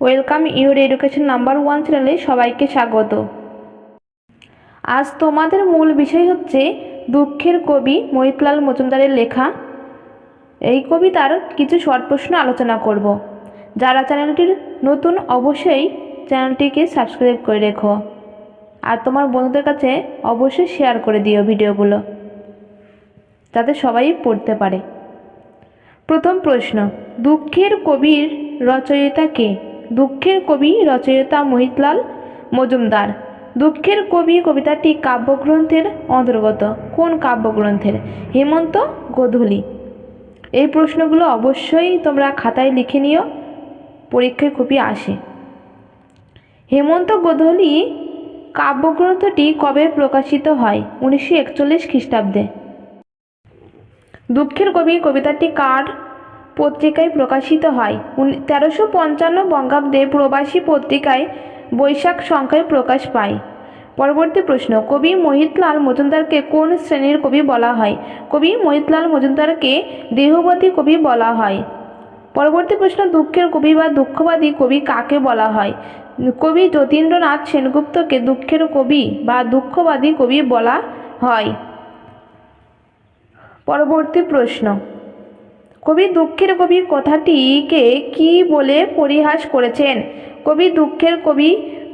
Welcome your education number one চ্যানেলে সবাইকে স্বাগত। আজ তোমাদের মূল বিষয় হচ্ছে দুঃখের কবি মহিতলাল মজুমদারের লেখা। এই কবিতার কিছু শর্ট প্রশ্ন আলোচনা করব। যারা চ্যানেলটির নতুন অবশ্যই চ্যানেলটিকে সাবস্ক্রাইব করে রেখো। আর তোমার বন্ধুদের কাছে অবশ্যই শেয়ার করে দিও ভিডিওগুলো, যাতে সবাই পড়তে পারে। প্রথম প্রশ্ন, দুঃখের কবির রচয়িতা কে? দুঃখের কবি রচয়িতা মহিতলাল মজুমদার। দুঃখের কবি কবিতাটি কাব্যগ্রন্থের অন্তর্গত। কোন কাব্যগ্রন্থের? হেমন্ত গোধূলি। এই প্রশ্নগুলো অবশ্যই তোমরা খাতায় লিখে নিও, পরীক্ষায় খুবই আসে। হেমন্ত গোধূলি কাব্যগ্রন্থটি কবে প্রকাশিত হয়? উনিশশো একচল্লিশ খ্রিস্টাব্দে। দুঃখের কবি কবিতাটি কার পত্রিকায় প্রকাশিত হয়। তেরোশো পঞ্চান্ন বঙ্গাব্দে প্রবাসী পত্রিকায় বৈশাখ সংখ্যায় প্রকাশ পায়। পরবর্তী প্রশ্ন, কবি মহিতলাল মজুমদারকে কোন শ্রেণির কবি বলা হয়? কবি মহিতলাল মজুমদারকে দেহবতী কবি বলা হয়। পরবর্তী প্রশ্ন, দুঃখের কবি বা দুঃখবাদী কবি কাকে বলা হয়? কবি যতীন্দ্রনাথ সেনগুপ্তকে দুঃখের কবি বা দুঃখবাদী কবি বলা হয়। পরবর্তী প্রশ্ন কবি দুঃখের কবি কথাটিকে কি বলে পরিহাস করেছেন? কবি দুঃখের কবি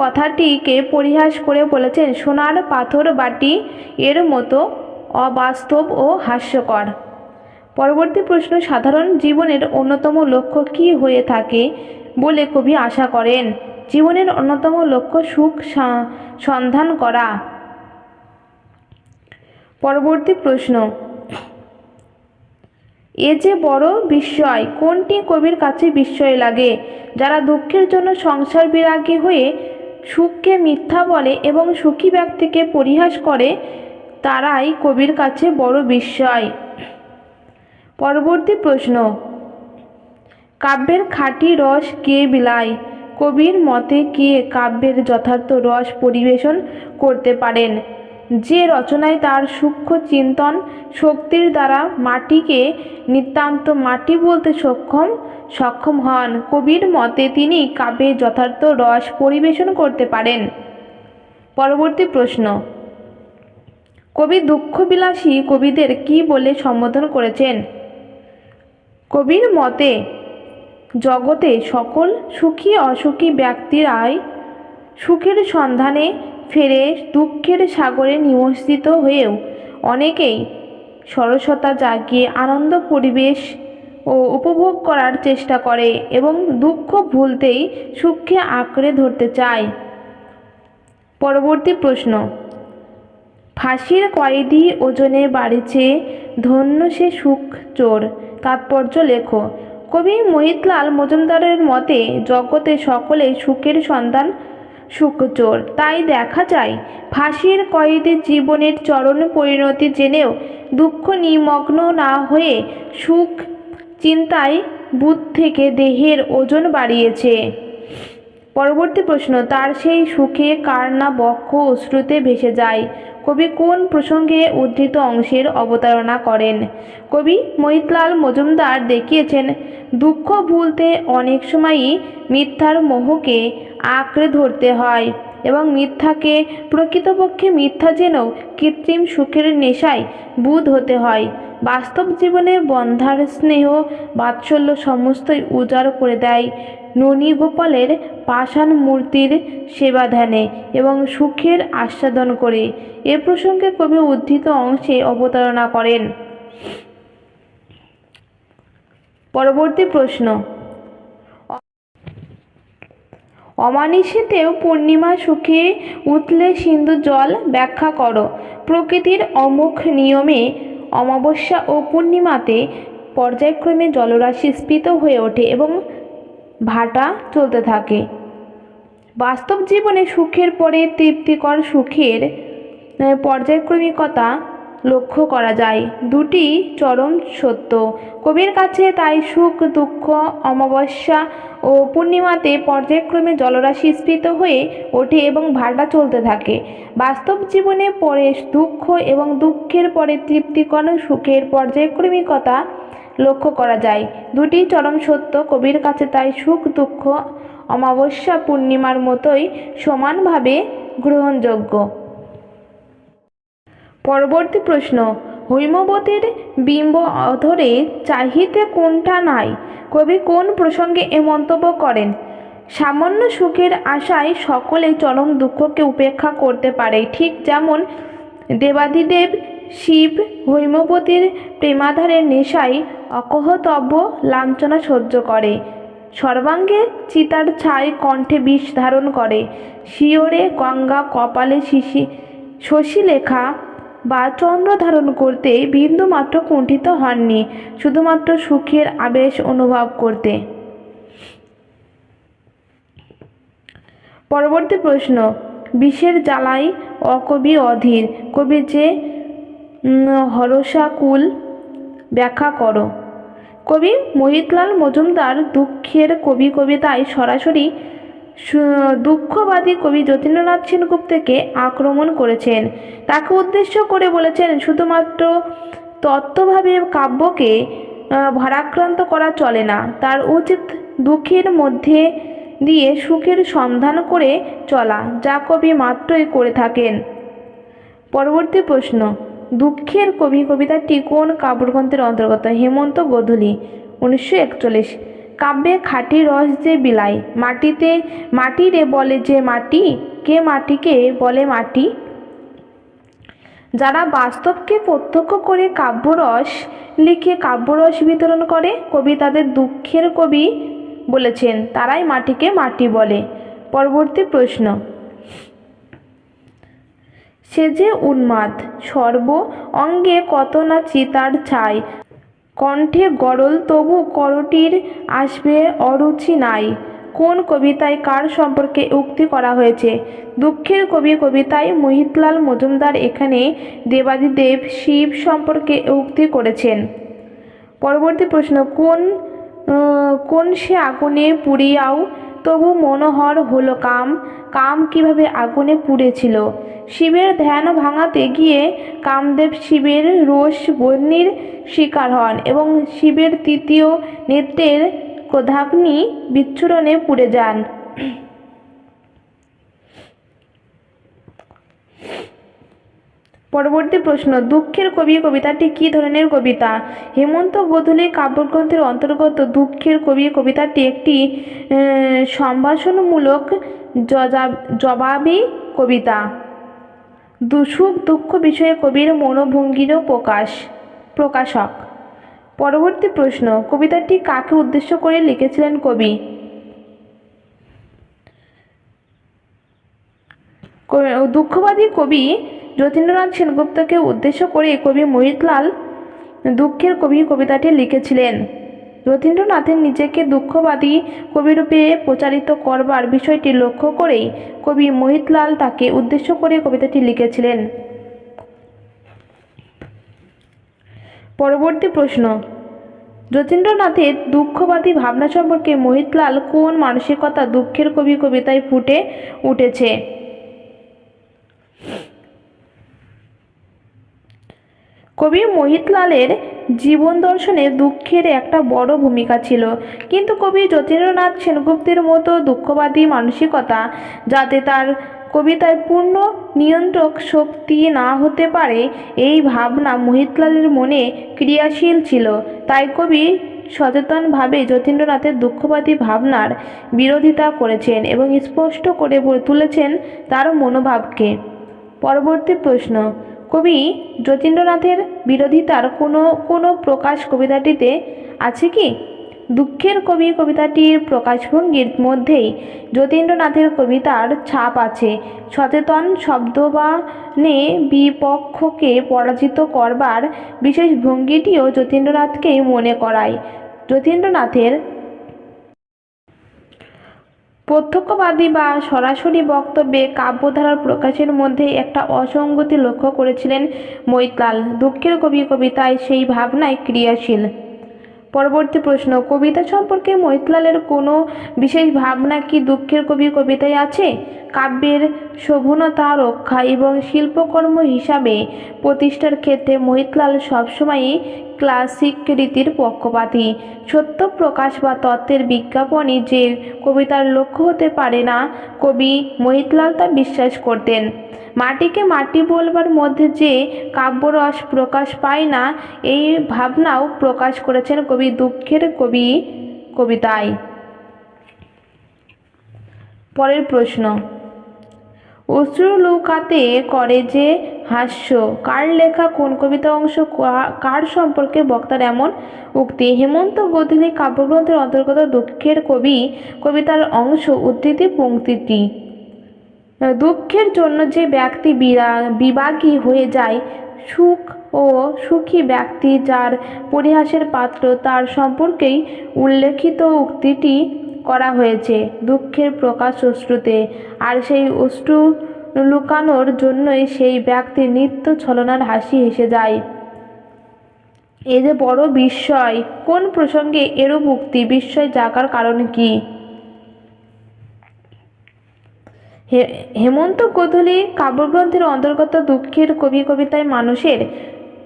কথাটিকে পরিহাস করে বলেছেন, সোনার পাথর বাটি এর মতো অবাস্তব ও হাস্যকর। পরবর্তী প্রশ্ন, সাধারণ জীবনের অন্যতম লক্ষ্য কি হয়ে থাকে বলে কবি আশা করেন? জীবনের অন্যতম লক্ষ্য সুখ সন্ধান করা। পরবর্তী প্রশ্ন এ যে বড় বিস্ময়, কোনটি কবির কাছে বিস্ময় লাগে? যারা দুঃখের জন্য সংসার বিরাগী হয়ে সুখকে মিথ্যা বলে এবং সুখী ব্যক্তিকে পরিহাস করে, তারাই কবির কাছে বড় বিস্ময়। পরবর্তী প্রশ্ন। কাব্যের খাঁটি রস কে বিলায়? কবির মতে কে কাব্যের যথার্থ রস পরিবেশন করতে পারেন? যে রচনায় তার সূক্ষ্ম চিন্তন শক্তির দ্বারা মাটিকে নিতান্ত মাটি বলতে সক্ষম সক্ষম হন। কবির মতে তিনি কাব্যের যথার্থ রস পরিবেশন করতে পারেন। পরবর্তী প্রশ্ন। কবি দুঃখবিলাসী কবিদের কি বলে সম্বোধন করেছেন? কবির মতে, জগতে সকল সুখী অসুখী ব্যক্তিরাই সুখের সন্ধানে ফেরে দুঃখের সাগরে নিমজ্জিত হয়েও অনেকেই সরসতা জাগিয়ে আনন্দ পরিবেশ ও উপভোগ করার চেষ্টা করে এবং দুঃখ ভুলতেই সুখকে আঁকড়ে ধরতে চায়। পরবর্তী প্রশ্ন, ফাঁসির কয়েদি ওজনে বাড়েছে, ধন্য সে সুখ চোর, তাৎপর্য লেখো। কবি মহিতলাল মজুমদারের মতে, জগতে সকলে সুখের সন্ধান সুখচোর। তাই দেখা যায়, ফাঁসির কয়েদির জীবনের চরণ পরিণতি জেনেও দুঃখ নিমগ্ন না হয়ে সুখ চিন্তায় বুধ থেকে দেহের ওজন বাড়িয়েছে। পরবর্তী প্রশ্ন, তার সেই সুখে কার না বক্ষ অশ্রুতে ভেসে যায়? কবি কোন প্রসঙ্গে উদ্ধৃত অংশের অবতারণা করেন? কবি মহিতলাল মজুমদার দেখিয়েছেন, দুঃখ ভুলতে অনেক সময়ই মিথ্যার মোহকে আঁকড়ে ধরতে হয় এবং মিথ্যাকে প্রকৃতপক্ষে মিথ্যা জেনেও কৃত্রিম সুখের নেশায় বুধ হতে হয়। বাস্তব জীবনে বন্ধার স্নেহ বাৎসল্য সমস্তই উজাড় করে দেয়। ননী গোপালের পাষাণ মূর্তির সেবা ধ্যানে এবং সুখের আস্বাদন করে। এ প্রসঙ্গে কবি উদ্ধৃত অংশে অবতারণা করেন। পরবর্তী প্রশ্ন অমানিসেতেও পূর্ণিমা সুখে উতলে সিন্ধু জল ব্যাখ্যা করো। প্রকৃতির অমুখ নিয়মে অমাবস্যা ও পূর্ণিমাতে পর্যায়ক্রমে জলরাশি স্ফীত হয়ে ওঠে এবং ভাটা চলতে থাকে। বাস্তব জীবনে সুখের পরে তৃপ্তিকর সুখের পর্যায়ক্রমিকতা লক্ষ্য করা যায়। দুটি চরম সত্য। কবির কাছে তাই সুখ, দুঃখ, অমাবস্যা ও পূর্ণিমাতে পর্যায়ক্রমে জলরাশি স্ফীত হয়ে ওঠে এবং ভাটা চলতে থাকে। বাস্তব জীবনে পরে দুঃখ এবং দুঃখের পরে তৃপ্তিকর সুখের পর্যায়ক্রমিকতা লক্ষ্য করা যায়। দুটি চরম সত্য। কবির কাছে তাই সুখ, দুঃখ, অমাবস্যা, পূর্ণিমার মতোই সমানভাবে গ্রহণযোগ্য। পরবর্তী প্রশ্ন, হৈমবতীর বিম্ব অধরে চাহিতে কোনটা নাই? কবি কোন প্রসঙ্গে এ মন্তব্য করেন? সামান্য সুখের আশায় সকলে চরম দুঃখকে উপেক্ষা করতে পারে, ঠিক যেমন দেবাদিদেব শিব হৈমবতীর প্রেমাধারের নেশায় অকহতব্য লাঞ্ছনা সহ্য করে, সর্বাঙ্গে চিতার ছাই কণ্ঠে বিষ ধারণ করে শিওরে গঙ্গা কপালে শিশি, শশীলেখা বা চন্দ্র ধারণ করতে বিন্দুমাত্র কুণ্ঠিত হননি, শুধুমাত্র সুখের আবেশ অনুভব করতে। পরবর্তী প্রশ্ন, বিষের জ্বালাই অকবি অধীর কবি যে হরসাকুল ব্যাখ্যা করো। কবি মোহিতলাল মজুমদার দুঃখের কবি কবিতায় সরাসরি দুঃখবাদী কবি যতীন্দ্রনাথ সেনগুপ্তকে আক্রমণ করেছেন। তাকে উদ্দেশ্য করে বলেছেন, শুধুমাত্র তত্ত্বভাবে কাব্যকে ভারাক্রান্ত করা চলে না, তার উচিত দুঃখের মধ্যে দিয়ে সুখের সন্ধান করে চলা, যা কবি মাত্রই করে থাকেন। পরবর্তী প্রশ্ন, দুঃখের কবি কবিতাটি কোন কাব্যগ্রন্থের অন্তর্গত? হেমন্ত গোধূলি, উনিশশো একচল্লিশ। কাব্যে খাঁটি রস যে বিলাই মাটিতে মাটিরে বলে যে মাটি, কে মাটিকে বলে মাটি? যারা বাস্তবকে প্রত্যক্ষ করে কাব্যরস লিখে কাব্যরস বিতরণ করে, কবি তাদের দুঃখের কবি বলেছেন, তারাই মাটিকে মাটি বলে। পরবর্তী প্রশ্ন। সে যে উন্মাদ, সর্ব অঙ্গে কত না চিতার ছাই। কণ্ঠে গরল, তবু করটির আসবে অরুচি নাই। কোন কবিতায় কার সম্পর্কে উক্তি করা হয়েছে? দুঃখের কবি কবিতায় মহিতলাল মজুমদার এখানে দেবাদিদেব শিব সম্পর্কে উক্তি করেছেন। পরবর্তী প্রশ্ন, কোন কোন সে আগুনে পুড়িয়াও তবু মনোহর হলো কাম কাম কীভাবে আগুনে পুড়েছিল? শিবের ধ্যান ভাঙাতে গিয়ে কামদেব শিবের রোষ বন্যির শিকার হন এবং শিবের তৃতীয় নেত্রের ক্রোধাগ্নি বিচ্ছুরণে পুড়ে যান। পরবর্তী প্রশ্ন, দুঃখের কবি কবিতাটি কী ধরনের কবিতা? হেমন্ত গোধূলি কাব্যগ্রন্থের অন্তর্গত দুঃখের কবি কবিতাটি একটি সম্ভাষণমূলক জবাবি কবিতা। সুখ দুঃখ বিষয়ে কবির মনোভঙ্গিরও প্রকাশ, প্রকাশক। পরবর্তী প্রশ্ন, কবিতাটি কাকে উদ্দেশ্য করে লিখেছিলেন কবি? দুঃখবাদী কবি যতীন্দ্রনাথ সেনগুপ্তকে উদ্দেশ্য করে কবি মোহিতলাল দুঃখের কবি কবিতাটি লিখেছিলেন। যতীন্দ্রনাথের নিজেকে দুঃখবাদী কবিরূপে প্রচারিত করবার বিষয়টি লক্ষ্য করেই কবি মোহিতলাল তাকে উদ্দেশ্য করে কবিতাটি লিখেছিলেন। পরবর্তী প্রশ্ন, যতীন্দ্রনাথের দুঃখবাদী ভাবনা সম্পর্কে মোহিতলাল কোন মানসিকতা দুঃখের কবি কবিতায় ফুটে উঠেছে? কবি মোহিতলালের জীবন দর্শনে দুঃখের একটা বড় ভূমিকা ছিল। কিন্তু কবি যতীন্দ্রনাথ সেনগুপ্তের মতো দুঃখবাদী মানসিকতা যাতে তার কবিতায় পূর্ণ নিয়ন্ত্রক শক্তি না হতে পারে, এই ভাবনা মোহিতলালের মনে ক্রিয়াশীল ছিল। তাই কবি সচেতনভাবে যতীন্দ্রনাথের দুঃখবাদী ভাবনার বিরোধিতা করেছেন এবং স্পষ্ট করে তুলেছেন তার মনোভাবকে। পরবর্তী প্রশ্ন কবি যতীন্দ্রনাথের বিরোধিতার কোনো কোনো প্রকাশ কবিতাটিতে আছে কি? দুঃখের কবি কবিতাটির প্রকাশভঙ্গির মধ্যেই যতীন্দ্রনাথের কবিতার ছাপ আছে। সচেতন শব্দবানে বিপক্ষকে পরাজিত করবার বিশেষ ভঙ্গিটিও যতীন্দ্রনাথকেই মনে করায়। যতীন্দ্রনাথের প্রত্যক্ষবাদী বা সরাসরি বক্তব্যে কাব্যধারার প্রকাশের মধ্যে একটা অসঙ্গতি লক্ষ্য করেছিলেন মৈতলাল। দুঃখের কবি কবিতায় সেই ভাবনায় ক্রিয়াশীল। পরবর্তী প্রশ্ন, কবিতা সম্পর্কে মৈতলালের কোনো বিশেষ ভাবনা কি দুঃখের কবি কবিতায় আছে? কাব্যের শোভনতা রক্ষা এবং শিল্পকর্ম হিসাবে প্রতিষ্ঠার ক্ষেত্রে মহিতলাল সবসময়ই ক্লাসিক রীতির পক্ষপাতী। সত্য প্রকাশ বা তত্ত্বের বিজ্ঞাপনই যে কবিতার লক্ষ্য হতে পারে না, কবি মহিতলাল তা বিশ্বাস করতেন। মাটিকে মাটি বলবার মধ্যে যে কাব্যরস প্রকাশ পায় না, এই ভাবনাও প্রকাশ করেছেন কবি দুঃখের কবি কবিতায়। পরের প্রশ্ন অশ্রুলুকাতে করে যে হাস্য, কার লেখা, কোন কবিতা অংশ কার সম্পর্কে বক্তার এমন উক্তি? হেমন্ত গোধূলি কাব্যগ্রন্থের অন্তর্গত দুঃখের কবি, কবিতার অংশ উদ্ধৃতি পংক্তিটি দুঃখের জন্য যে ব্যক্তি বিবাগী হয়ে যায়, সুখ ও সুখী ব্যক্তি যার পরিহাসের পাত্র তার সম্পর্কেই উল্লেখিত উক্তিটি করা হয়েছে। দুঃখের প্রকাশ অশ্রুতে, আর সেই অশ্রু লুকানোর জন্যই সেই ব্যক্তি নিত্য ছলনার হাসি হেসে যায়। এ যে বড় বিস্ময়, কোন প্রসঙ্গে এরূপ উক্তি? বিস্ময় জাগার কারণ কি? হেমন্ত গোধূলি কাব্যগ্রন্থের অন্তর্গত দুঃখের কবি কবিতায় মানুষের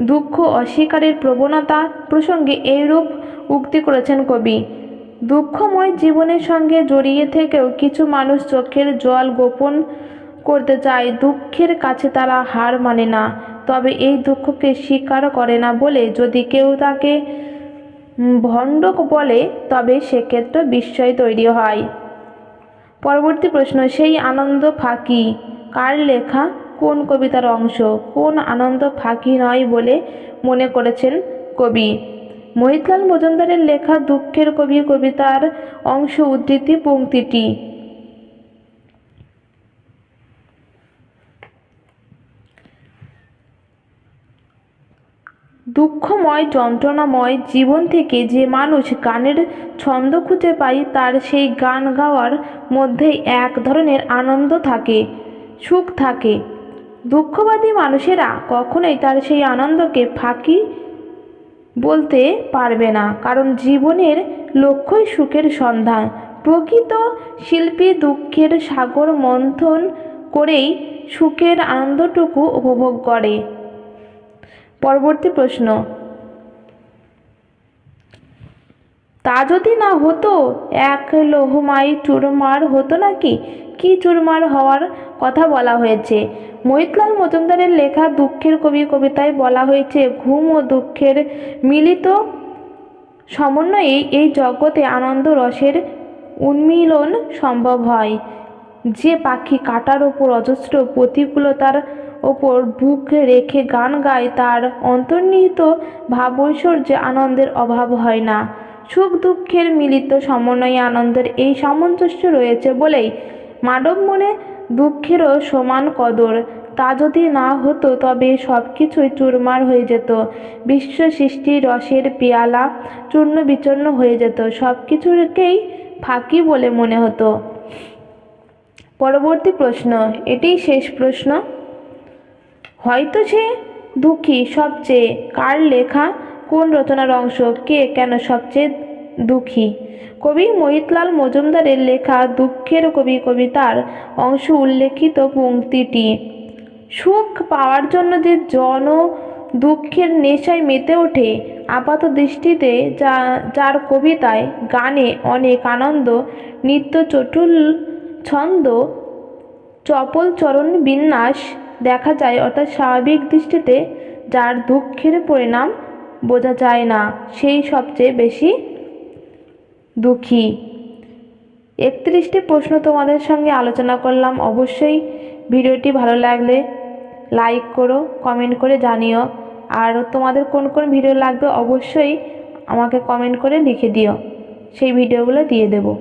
দুঃখ অস্বীকারের প্রবণতা প্রসঙ্গে এইরূপ উক্তি করেছেন কবি। দুঃখময় জীবনের সঙ্গে জড়িয়ে থেকেও কিছু মানুষ চোখের জল গোপন করতে চায়, দুঃখের কাছে তারা হার মানে না। তবে এই দুঃখকে স্বীকার করে না বলে যদি কেউ তাকে ভণ্ডক বলে, তবে সেক্ষেত্রে বিস্ময় তৈরি হয়। পরবর্তী প্রশ্ন, সেই আনন্দ ফাঁকি কার লেখা? কোন কবিতার অংশ? কোন আনন্দ ফাঁকি নয় বলে মনে করেছেন কবি। মহিতলাল মজুমদারের লেখা দুঃখের কবি কবিতার অংশ উদ্ধৃতি পংক্তিটি। দুঃখময়, যন্ত্রণাময় জীবন থেকে যে মানুষ গানের ছন্দ খুঁজে পায়, তার সেই গান গাওয়ার মধ্যেই এক ধরনের আনন্দ থাকে, সুখ থাকে। দুঃখবাদী মানুষেরা কখনোই তার সেই আনন্দকে ফাঁকি বলতে পারবে না, কারণ জীবনের লক্ষ্যই সুখের সন্ধান। প্রকৃত শিল্পী দুঃখের সাগর মন্থন করেই সুখের আনন্দটুকু উপভোগ করে। পরবর্তী প্রশ্ন। তা যদি না হতো, এক লোহমাই চুরমার হতো নাকি? কি চুরমার হওয়ার কথা বলা হয়েছে? মহিতলাল মজুমদারের লেখা দুঃখের কবি কবিতায় বলা হয়েছে, ঘুম ও দুঃখের মিলিত সমন্বয়েই এই জগতে আনন্দ রসের উন্মিলন সম্ভব হয়। যে পাখি কাটার ওপর অজস্র প্রতিকূলতার ওপর বুক রেখে গান গায় তার অন্তর্নিহিত ভাবৈশ্বর্যে আনন্দের অভাব হয় না। সুখ দুঃখের মিলিত সমন্বয়ে আনন্দের এই সামঞ্জস্য রয়েছে বলেই মানব মনে দুঃখেরও সমান কদর। তা যদি না হতো তবে সব কিছুই চুরমার হয়ে যেত। বিশ্ব সৃষ্টি রসের পেয়ালা চূর্ণ বিচূর্ণ হয়ে যেত। সব কিছুকেই ফাঁকি বলে মনে হতো। পরবর্তী প্রশ্ন, এটাই শেষ প্রশ্ন। হয়তো সে দুঃখী সবচেয়ে কার লেখা, কোন রচনার অংশ, কে কেন সবচেয়ে দুঃখী? কবি মহিতলাল মজুমদারের লেখা দুঃখের কবি কবিতার অংশ উল্লেখিত পংক্তিটি সুখ পাওয়ার জন্য যে জন দুঃখের নেশায় মেতে ওঠে, আপাত দৃষ্টিতে যা, যার কবিতায় গানে অনেক আনন্দ, নিত্য চটুল ছন্দ, চপল চরণ বিন্যাস দেখা যায়, অর্থাৎ স্বাভাবিক দৃষ্টিতে যার দুঃখের পরিণাম বোঝা যায় না, সেই সবচেয়ে বেশি দুঃখী। একত্রিশটি প্রশ্ন তোমাদের সঙ্গে আলোচনা করলাম। অবশ্যই ভিডিওটি ভালো লাগলে লাইক করো, কমেন্ট করে জানিও। আর তোমাদের কোন কোন ভিডিও লাগবে অবশ্যই আমাকে কমেন্ট করে লিখে দিও। সেই ভিডিওগুলো দিয়ে দেবো।